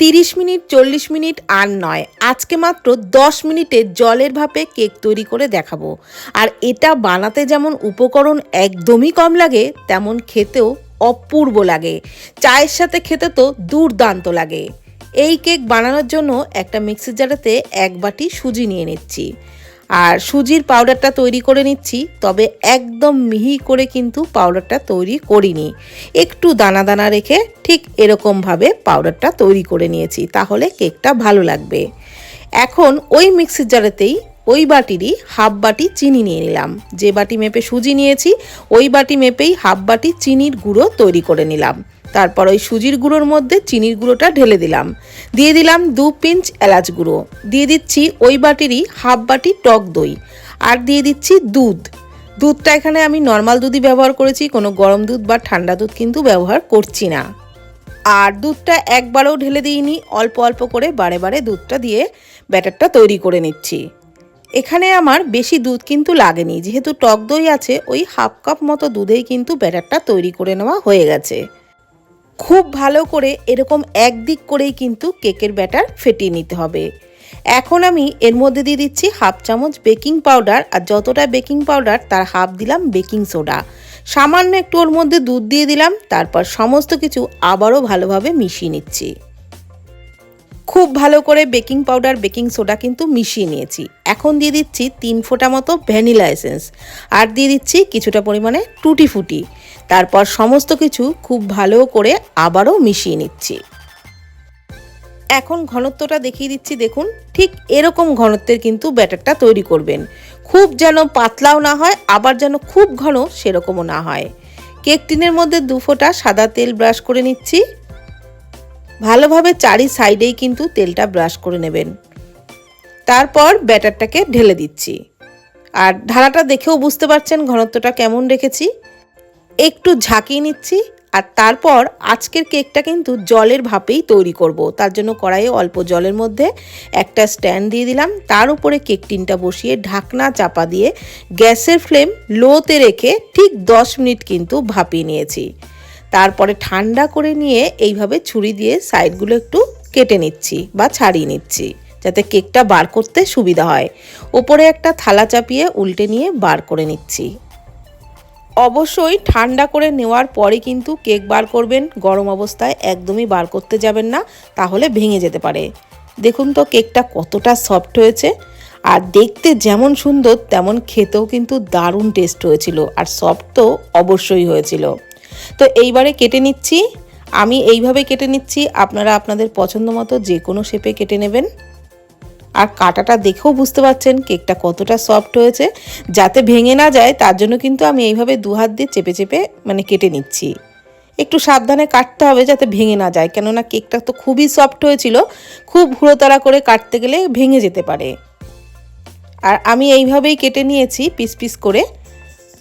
তিরিশ মিনিট, চল্লিশ মিনিট আর নয়। আজকে মাত্র দশ মিনিটে জলের ভাপে কেক তৈরি করে দেখাবো। আর এটা বানাতে যেমন উপকরণ একদমই কম লাগে, তেমন খেতেও অপূর্ব লাগে। চায়ের সাথে খেতে তো দুর্দান্ত লাগে। এই কেক বানানোর জন্য একটা মিক্সির জারেতে এক বাটি সুজি নিয়ে নিচ্ছি। আর সুজির পাউডারটা তৈরি করে নিচ্ছি, তবে একদম মিহি করে কিন্তু পাউডারটা তৈরি করিনি। একটু দানা দানা রেখে ঠিক এরকমভাবে পাউডারটা তৈরি করে নিয়েছি, তাহলে কেকটা ভালো লাগবে। এখন ওই মিক্সির জারেতেই ওই বাটিরই হাফ বাটি চিনি নিয়ে নিলাম। যে বাটি মেপে সুজি নিয়েছি, ওই বাটি মেপেই হাফ বাটি চিনির গুঁড়ো তৈরি করে নিলাম। তারপর ওই সুজির গুঁড়োর মধ্যে চিনির গুঁড়োটা ঢেলে দিলাম। দিয়ে দিলাম দু পিঞ্চ এলাচ গুঁড়ো। দিয়ে দিচ্ছি ওই বাটিরই হাফ বাটি টক দই। আর দিয়ে দিচ্ছি দুধ। দুধটা এখানে আমি নর্মাল দুধই ব্যবহার করেছি, কোনো গরম দুধ বা ঠান্ডা দুধ কিন্তু ব্যবহার করছি না। আর দুধটা একবারও ঢেলে দিইনি, অল্প অল্প করে বারে বারে দুধটা দিয়ে ব্যাটারটা তৈরি করে নিচ্ছি। এখানে আমার বেশি দুধ কিন্তু লাগেনি, যেহেতু টক দই আছে, ওই হাফ কাপ মতো দুধেই কিন্তু ব্যাটারটা তৈরি করে নেওয়া হয়ে গেছে। খুব ভালো করে এরকম একদিক করেই কিন্তু কেকের ব্যাটার ফেটিয়ে নিতে হবে। এখন আমি এর মধ্যে দিয়ে দিচ্ছি হাফ চামচ বেকিং পাউডার আর যতটা বেকিং পাউডার তার হাফ দিলাম বেকিং সোডা। সামান্য একটু ওর মধ্যে দুধ দিয়ে দিলাম, তারপর সমস্ত কিছু আবারও ভালোভাবে মিশিয়ে নিচ্ছি। খুব ভালো করে বেকিং পাউডার, বেকিং সোডা কিন্তু মিশিয়ে নিয়েছি। এখন দিয়ে দিচ্ছি তিন ফোঁটা মতো ভ্যানিলা এসেন্স। আর দিয়ে দিচ্ছি কিছুটা পরিমাণে টুটি ফুটি। তারপর সমস্ত কিছু খুব ভালো করে আবারও মিশিয়ে নিচ্ছি। এখন ঘনত্বটা দেখিয়ে দিচ্ছি, দেখুন। ঠিক এরকম ঘনত্বের কিন্তু ব্যাটারটা তৈরি করবেন। খুব যেন পাতলাও না হয়, আবার যেন খুব ঘন সেরকমও না হয়। কেক টিনের মধ্যে দু ফোঁটা সাদা তেল ব্রাশ করে নিচ্ছি। ভালোভাবে চারি সাইডেই কিন্তু তেলটা ব্রাশ করে নেবেন। তারপর ব্যাটারটাকে ঢেলে দিচ্ছি। আর ঢালাটা দেখেও বুঝতে পারছেন ঘনত্বটা কেমন রেখেছি? একটু ঝাঁকিয়ে নিচ্ছি আর তারপর আজকের কেকটা কিন্তু জলের ভাপেই তৈরি করব। তার জন্য কড়াইয়ে অল্প জলের মধ্যে একটা স্ট্যান্ড দিয়ে দিলাম। তার উপরে কেক টিনটা বসিয়ে ঢাকনা চাপা দিয়ে গ্যাসের ফ্লেম লোতে রেখে ঠিক দশ মিনিট কিন্তু ভাপিয়ে নিয়েছি। তারপরে ঠান্ডা করে নিয়ে এইভাবে ছুরি দিয়ে সাইডগুলো একটু কেটে নিচ্ছি বা ছাড়িয়ে নিচ্ছি, যাতে কেকটা বার করতে সুবিধা হয়। ওপরে একটা থালা চাপিয়ে উল্টে নিয়ে বার করে নিচ্ছি। অবশ্যই ঠান্ডা করে নেওয়ার পরে কিন্তু কেক বার করবেন, গরম অবস্থায় একদমই বার করতে যাবেন না, তাহলে ভেঙে যেতে পারে। দেখুন তো কেকটা কতটা সফট হয়েছে, আর দেখতে যেমন সুন্দর, তেমন খেতেও কিন্তু দারুণ টেস্ট হয়েছিল, আর সফট তো অবশ্যই হয়েছিল। তো এইবারে কেটে নিচ্ছি। আমি এইভাবে কেটে নিচ্ছি, আপনারা আপনাদের পছন্দ মতো যে কোনো শেপে কেটে নেবেন। আর কাটাটা দেখেও বুঝতে পারছেন কেকটা কতটা সফট হয়েছে। যাতে ভেঙে না যায়, তার জন্য কিন্তু আমি এইভাবে দু হাত দিয়ে চেপে চেপে মানে কেটে নিচ্ছি। একটু সাবধানে কাটতে হবে যাতে ভেঙে না যায়, কেননা কেকটা তো খুবই সফট হয়েছিল। খুব হুড়োতাড়া করে কাটতে গেলে ভেঙে যেতে পারে। আর আমি এইভাবেই কেটে নিয়েছি, পিস পিস করে।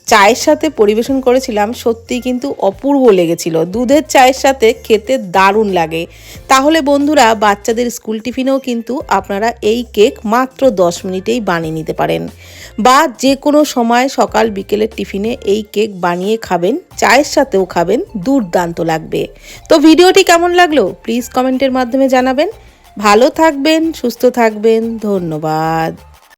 চায়ের সাথে পরিবেশন করেছিলাম, সত্যি কিন্তু অপূর্ব লেগেছিল। দুধের চায়ের সাথে খেতে দারুণ লাগে। তাহলে বন্ধুরা, বাচ্চাদের স্কুল টিফিনেও কিন্তু আপনারা এই কেক মাত্র দশ মিনিটেই বানিয়ে নিতে পারেন। বা যে কোনো সময় সকাল বিকেলের টিফিনে এই কেক বানিয়ে খাবেন, চায়ের সাথেও খাবেন, দুর্দান্ত লাগবে। তো ভিডিওটি কেমন লাগল? প্লিজ কমেন্টের মাধ্যমে জানাবেন। ভালো থাকবেন, সুস্থ থাকবেন, ধন্যবাদ।